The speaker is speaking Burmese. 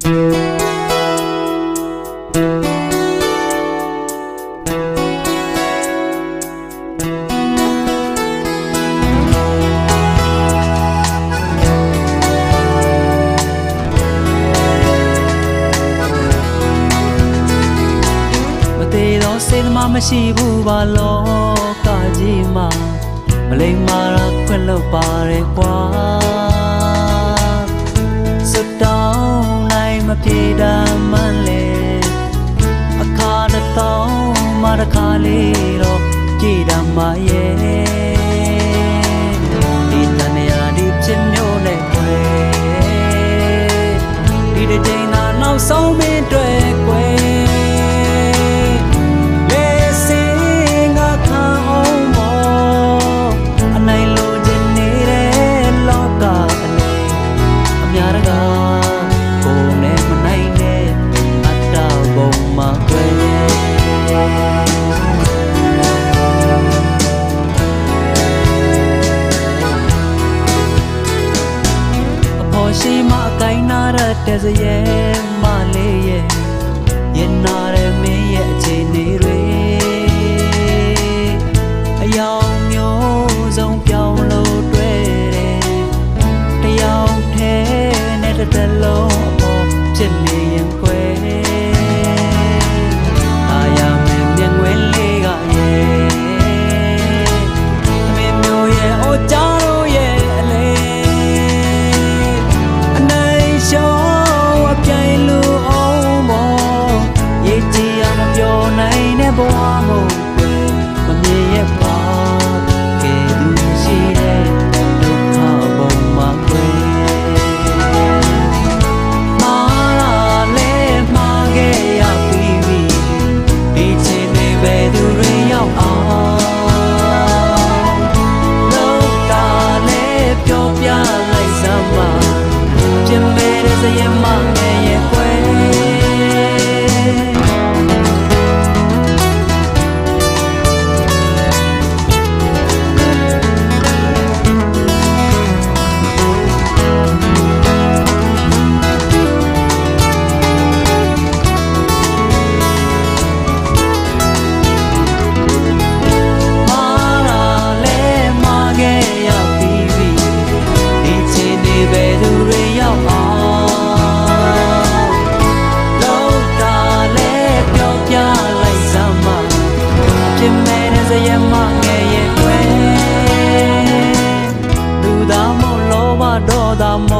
မသေးသောစေတမမရှိဘူးပါလောကကြီးမှာမလိမ္မာရာခွင့်လို့ပါရဲကွာ ပြေတမ်းမှန်းလေအခါတစ်တောင်းမှတစ်ခါလေးတော့ကြည်တမ်းမရဲ့ဒီတန်ရာဒီဖြစ်မျိုးနဲ့ွယ်ဒီတစ်ချိန်သာနောက်ဆုံး ရှိမအကိုင်းနာရတဲ့စရဲ့မလေးရဲ့ နိုင်တဲ့ဘဝကိုမမြင်ရပါကဲသူရှိတဲ့ဒုက္ခဘုံမှာကွယ်မာလာလေမာခဲ့ရပြီးပြီဒီချိန်တွေပဲသူတွေရောက်အောင်လောက်တာလေပြောပြလိုက်စမ်းပါပြင်မဲ့တဲ့စရင်မငယ်ရဲ့ကွ ဘဒေါ